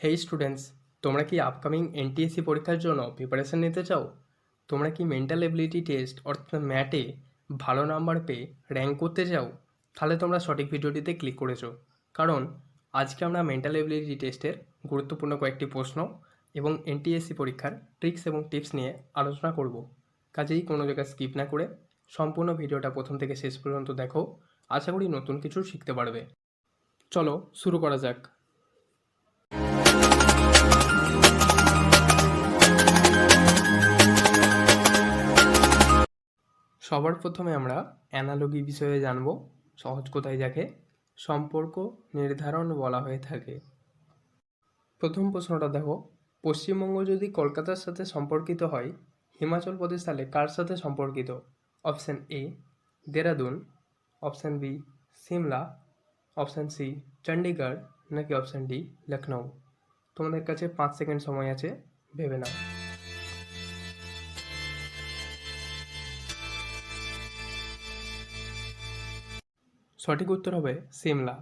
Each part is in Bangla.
হেই স্টুডেন্টস তোমরা কি আপকামিং এনটিএসসি পরীক্ষার জন্য প্রিপারেশন নিতে চাও? তোমরা কি মেন্টাল এবিলিটি টেস্ট অর্থাৎ ম্যাটে ভালো নাম্বার পেয়ে র্যাঙ্ক করতে চাও? তাহলে তোমরা সঠিক ভিডিওটিতে ক্লিক করেছ। কারণ আজকে আমরা মেন্টাল এবিলিটি টেস্টের গুরুত্বপূর্ণ কয়েকটি প্রশ্ন এবং এনটিএসসি পরীক্ষার ট্রিক্স এবং টিপস নিয়ে আলোচনা করব। কাজেই কোনো জায়গায় স্কিপ না করে সম্পূর্ণ ভিডিওটা প্রথম থেকে শেষ পর্যন্ত দেখো। আশা করি নতুন কিছু শিখতে পারবে। চলো শুরু করা যাক। সবার প্রথমে আমরা অ্যানালগি বিষয়ে জানব, সহজ কোথায় যাকে, সম্পর্ক নির্ধারণ বলা হয়ে থাকে। প্রথম প্রশ্নটা দেখো, পশ্চিমবঙ্গ যদি কলকাতার সাথে সম্পর্কিত হয়, হিমাচল প্রদেশ তাহলে কার সাথে সম্পর্কিত? Option A, Dehradun, option B, Shimla, option C Chandigarh নাকি অপশান ডি লখনৌ তোমাদের কাছে পাঁচ সেকেন্ড সময় আছে, ভেবে নাও। সঠিক উত্তর হবে সিমলা।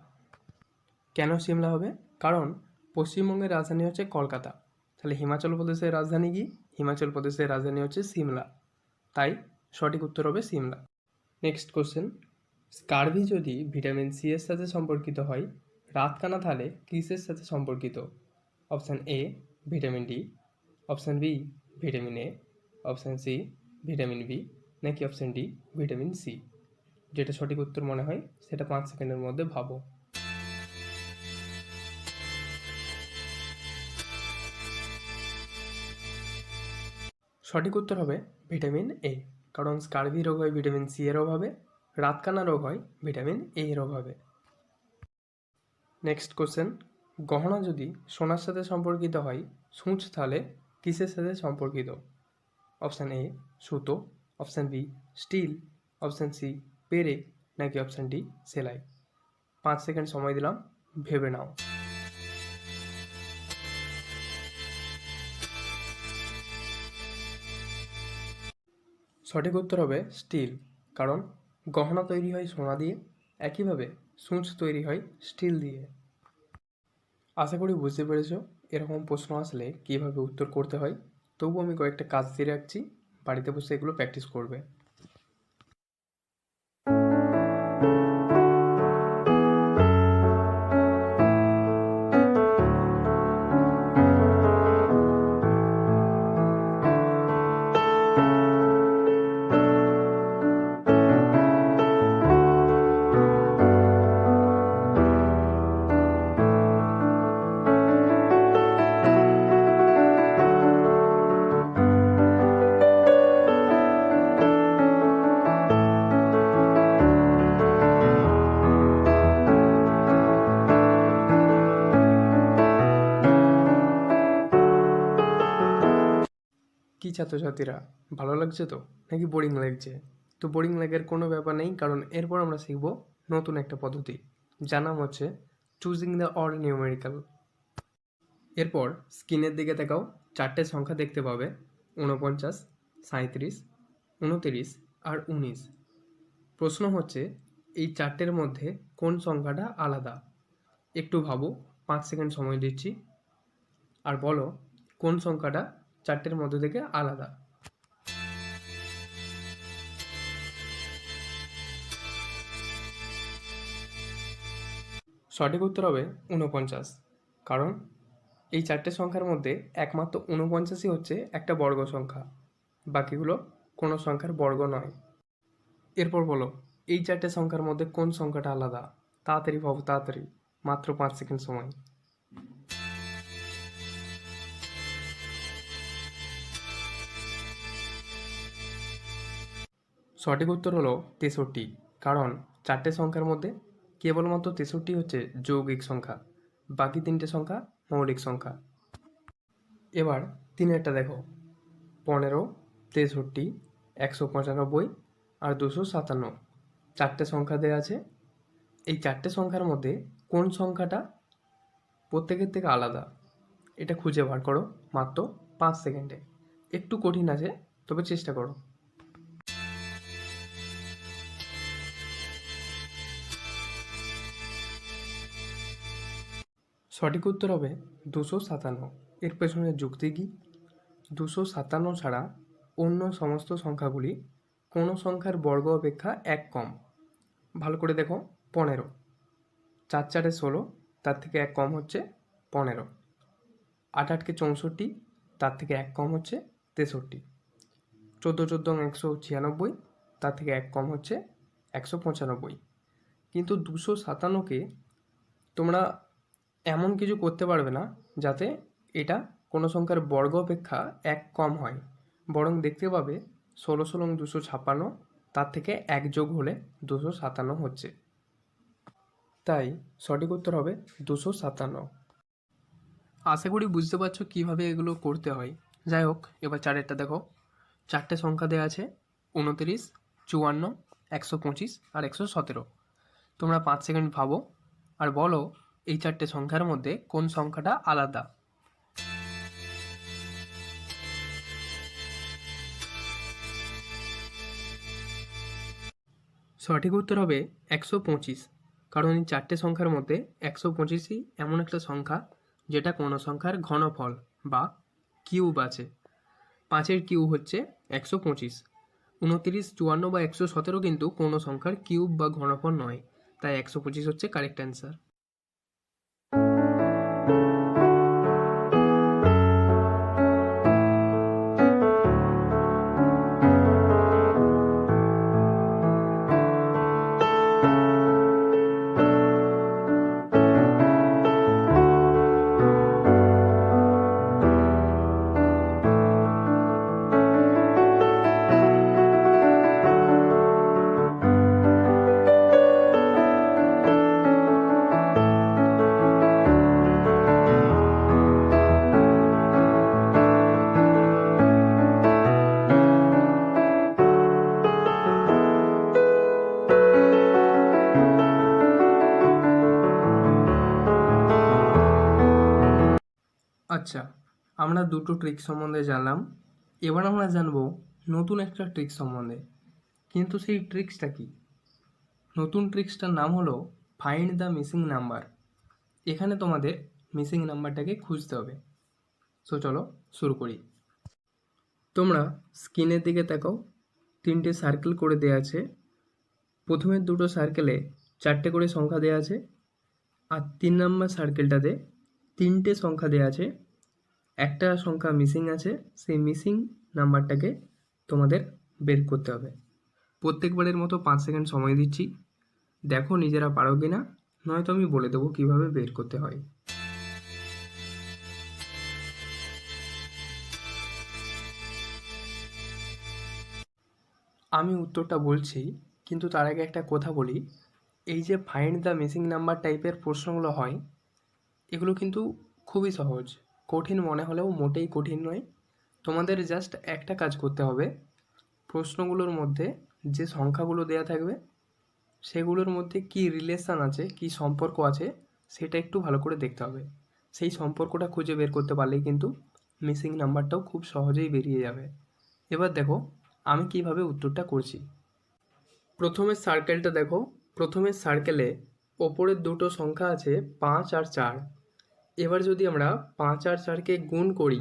কেন সিমলা হবে? কারণ পশ্চিমবঙ্গের রাজধানী হচ্ছে কলকাতা। তাহলে হিমাচল প্রদেশের রাজধানী কি? হিমাচল প্রদেশের রাজধানী হচ্ছে সিমলা। তাই সঠিক উত্তর হবে সিমলা। নেক্সট কোশ্চেন স্কারভি যদি ভিটামিন সি এর সাথে সম্পর্কিত হয়, রাতকানা তাহলে কিসের সাথে সম্পর্কিত? Option A vitamin D option B vitamin A option C vitamin B নাকি অপশান ডি ভিটামিন সি যেটা সঠিক উত্তর মনে হয়, সেটা পাঁচ সেকেন্ডের মধ্যে ভাবো। সঠিক উত্তর হবে ভিটামিন এ কারণ স্কারভি রোগ হয় ভিটামিন সি এর অভাবে, রাতকানা রোগ হয় ভিটামিন এ এর অভাবে। নেক্সট কোশ্চেন গহনা যদি সোনার সাথে সম্পর্কিত হয়, সূচ তাহলে কিসের সাথে সম্পর্কিত? অপশান এ সুতো option B steel option C পেরে নাকি অপশান ডি সেলাই। পাঁচ সেকেন্ড সময় দিলাম, ভেবে নাও। সঠিক উত্তর হবে স্টিল কারণ গহনা তৈরি হয় সোনা দিয়ে, একইভাবে সূচ তৈরি হয় স্টিল দিয়ে। আশা করি বুঝতে পেরেছ, এরকম প্রশ্ন আসলে কীভাবে উত্তর করতে হয়। তবু আমি কয়েকটা কাজ দিয়ে রাখছি, বাড়িতে বসে এগুলো প্র্যাকটিস করবে। ছাত্রছাত্রীরা, ভালো লাগছে তো? নাকি বোরিং লাগছে? তো বোরিং লাগার কোনো ব্যাপার নেই, কারণ এরপর আমরা শিখব নতুন একটা পদ্ধতি। যার নাম হচ্ছে চুজিং দ্য অড নিউমেরিক্যাল এরপর স্ক্রিনের দিকে দেখাও চারটে সংখ্যা দেখতে পাবে উনপঞ্চাশ সাঁত্রিশ উনতিরিশ আর উনিশ। প্রশ্ন হচ্ছে, এই চারটের মধ্যে কোন সংখ্যাটা আলাদা? একটু ভাবো, পাঁচ সেকেন্ড সময় দিচ্ছি। আর বলো, কোন সংখ্যাটা চারটের মধ্যে থেকে আলাদা। সঠিক উত্তর হবে উনপঞ্চাশ কারণ এই চারটে সংখ্যার মধ্যে একমাত্র উনপঞ্চাশই হচ্ছে একটা বর্গ সংখ্যা। বাকিগুলো কোনো সংখ্যার বর্গ নয়। এরপর বলো, এই চারটে সংখ্যার মধ্যে কোন সংখ্যাটা আলাদা? তাড়াতাড়ি ভাবো, তাড়াতাড়ি। মাত্র পাঁচ সেকেন্ড সময়। সঠিক উত্তর হলো তেষট্টি, কারণ চারটে সংখ্যার মধ্যে কেবলমাত্র তেষট্টি হচ্ছে যৌগিক সংখ্যা, বাকি তিনটে সংখ্যা মৌলিক সংখ্যা। এবার তিনেরটা দেখো, পনেরো, তেষট্টি, একশো পঁচানব্বই আর দুশো সাতান্ন। চারটে সংখ্যা দেওয়া আছে, এই চারটে সংখ্যার মধ্যে কোন সংখ্যাটা প্রত্যেকের থেকে আলাদা? এটা খুঁজে বার করো মাত্র পাঁচ সেকেন্ডে। একটু কঠিন আছে, তবে চেষ্টা করো। সঠিক উত্তর হবে দুশো সাতান্ন। এর পেছনে যুক্তি কী? দুশো সাতান্ন ছাড়া অন্য সমস্ত সংখ্যাগুলি কোনো সংখ্যার বর্গ অপেক্ষা এক কম। ভালো করে দেখো, পনেরো। চার চারে ষোলো, তার থেকে এক কম হচ্ছে পনেরো। আট আটকে চৌষট্টি, তার থেকে এক কম হচ্ছে তেষট্টি। চোদ্দ চোদ্দ একশো ছিয়ানব্বই, তার থেকে এক কম হচ্ছে একশো পঁচানব্বই। কিন্তু দুশো সাতান্নকে তোমরা এমন কিছু করতে পারবে না যাতে এটা কোনো সংখ্যার বর্গ অপেক্ষা এক কম হয়। বরং দেখতে পাবে ষোলো ষোলো দুশো ছাপ্পান্ন, তার থেকে এক যোগ হলে দুশো সাতান্ন হচ্ছে। তাই সঠিক উত্তর হবে দুশো সাতান্ন। আশা করি বুঝতে পারছ কীভাবে এগুলো করতে হয়। যাই হোক, এবার চারেরটা দেখো। চারটে সংখ্যা দেওয়া আছে, উনতিরিশ, চুয়ান্ন, একশো পঁচিশ আর একশো সতেরো। তোমরা পাঁচ সেকেন্ড ভাবো আর বলো এই চারটে সংখ্যার মধ্যে কোন সংখ্যাটা আলাদা? সঠিক উত্তর হবে একশো পঁচিশ, কারণ এই চারটে সংখ্যার মধ্যে একশো পঁচিশই এমন একটা সংখ্যা যেটা কোনো সংখ্যার ঘনফল বা কিউব আছে। পাঁচের কিউ হচ্ছে একশো পঁচিশ, উনতিরিশ, চুয়ান্ন বা একশো সতেরো কিন্তু কোনো সংখ্যার কিউব বা ঘনফল নয়, তাই একশো পঁচিশ হচ্ছে কারেক্ট অ্যান্সার আচ্ছা আমরা দুটো ট্রিক সম্বন্ধে জানলাম। এবার আমরা জানব নতুন একটা ট্রিক সম্বন্ধে। কিন্তু সেই ট্রিক্সটা কি? নতুন ট্রিক্সটার নাম হলো ফাইন্ড দ্য মিসিং নাম্বার এখানে তোমাদের মিসিং নাম্বারটাকে খুঁজতে হবে। সো চলো শুরু করি। তোমরা স্ক্রিনের দিকে তাকাও। তিনটে সার্কেল করে দেওয়া আছে। প্রথমের দুটো সার্কেলে চারটে করে সংখ্যা দেওয়া আছে। আর তিন নম্বর সার্কেলটাতে তিনটে সংখ্যা দেওয়া আছে। একটা সংখ্যা মিসিং আছে, সেই মিসিং নাম্বারটাকে তোমাদের বের করতে হবে। প্রত্যেকবারের মতো পাঁচ সেকেন্ড সময় দিচ্ছি। দেখো নিজেরা পারো কি না নয়তো আমি বলে দেবো কীভাবে বের করতে হয়। আমি উত্তরটা বলছি, কিন্তু তার আগে একটা কথা বলি। এই যে ফাইন্ড দ্য মিসিং নাম্বার টাইপের প্রশ্নগুলো হয়, এগুলো কিন্তু খুবই সহজ। কঠিন মনে হলেও মোটেই কঠিন নয়। তোমাদের জাস্ট একটা কাজ করতে হবে। প্রশ্নগুলোর মধ্যে যে সংখ্যাগুলো দেওয়া থাকবে, সেগুলোর মধ্যে কি রিলেশান আছে, কি সম্পর্ক আছে, সেটা একটু ভালো করে দেখতে হবে। সেই সম্পর্কটা খুঁজে বের করতে পারলেই কিন্তু মিসিং নাম্বারটাও খুব সহজেই বেরিয়ে যাবে। এবার দেখো, আমি কীভাবে উত্তরটা করছি। প্রথমে সার্কেলটা দেখো। প্রথমে সার্কেলে ওপরের দুটো সংখ্যা আছে পাঁচ আর চার। এবার যদি আমরা পাঁচ আর চারকে গুণ করি,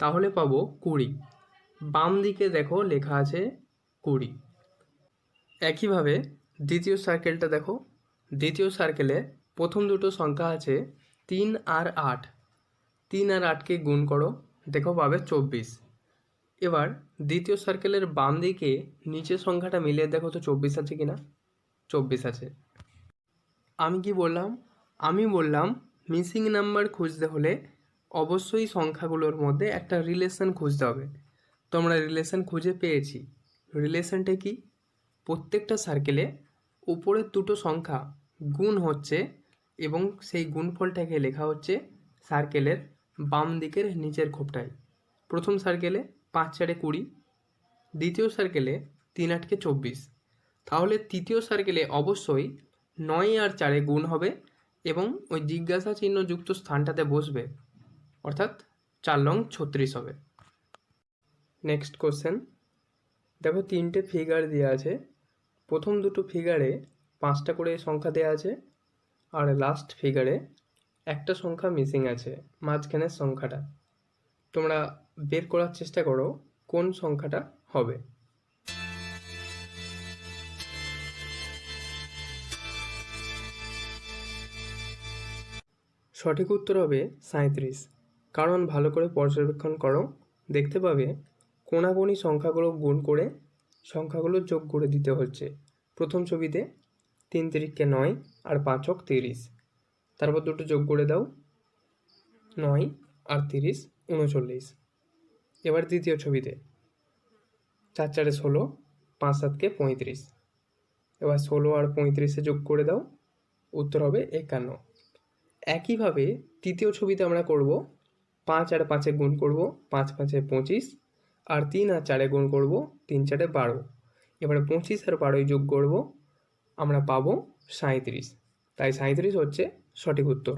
তাহলে পাবো কুড়ি। বাম দিকে দেখো লেখা আছে কুড়ি। একইভাবে দ্বিতীয় সার্কেলটা দেখো। দ্বিতীয় সার্কেলে প্রথম দুটো সংখ্যা আছে তিন আর আট। তিন আর আটকে গুণ করো, দেখো পাবে চব্বিশ। এবার দ্বিতীয় সার্কেলের বাম দিকে নিচের সংখ্যাটা মিলিয়ে দেখো তো চব্বিশ আছে কি না চব্বিশ আছে। আমি কি বললাম? আমি বললাম মিসিং নাম্বার খুঁজতে হলে অবশ্যই সংখ্যাগুলোর মধ্যে একটা রিলেশন খুঁজতে হবে। তো আমরা রিলেশন খুঁজে পেয়েছি। রিলেশনটা কি? প্রত্যেকটা সার্কেলে উপরের দুটো সংখ্যা গুণ হচ্ছে এবং সেই গুণফলটাকে লেখা হচ্ছে সার্কেলের বাম দিকের নিচের খোপটায়। প্রথম সার্কেলে পাঁচ চারে কুড়ি, দ্বিতীয় সার্কেলে তিন আটকে চব্বিশ। তাহলে তৃতীয় সার্কেলে অবশ্যই নয় আর চারে গুণ হবে এবং ওই জিজ্ঞাসা চিহ্ন যুক্ত স্থানটাতে বসবে। অর্থাৎ চার লং ছত্রিশ হবে। নেক্সট কোশ্চেন দেখো তিনটে ফিগার দেওয়া আছে। প্রথম দুটো ফিগারে পাঁচটা করে সংখ্যা দেওয়া আছে আর লাস্ট ফিগারে একটা সংখ্যা মিসিং আছে, মাঝখানের সংখ্যাটা। তোমরা বের করার চেষ্টা করো কোন সংখ্যাটা হবে। সঠিক উত্তর হবে সাঁইত্রিশ। কারণ ভালো করে পর্যবেক্ষণ করো, দেখতে পাবে কোনাগুনি সংখ্যাগুলো গুণ করে সংখ্যাগুলো যোগ করে দিতে হচ্ছে। প্রথম ছবিতে তিন তিরিককে নয় আর পাঁচ পাঁচক তিরিশ। তারপর দুটো যোগ করে দাও, নয় আর তিরিশ, উনচল্লিশ। এবার দ্বিতীয় ছবিতে চার চারে ষোলো, পাঁচ সাতকে পঁয়ত্রিশ। এবার ষোলো আর পঁয়ত্রিশে যোগ করে দাও, উত্তর হবে একান্ন। একইভাবে তৃতীয় ছবিতে আমরা করব পাঁচ আর পাঁচে গুণ করব পাঁচ পাঁচে পঁচিশ আর তিন আর চারে গুণ করব তিন চারে বারো। এবারে পঁচিশ আর বারোয় যোগ করব, আমরা পাবো সাঁইত্রিশ। তাই সাঁইত্রিশ হচ্ছে সঠিক উত্তর।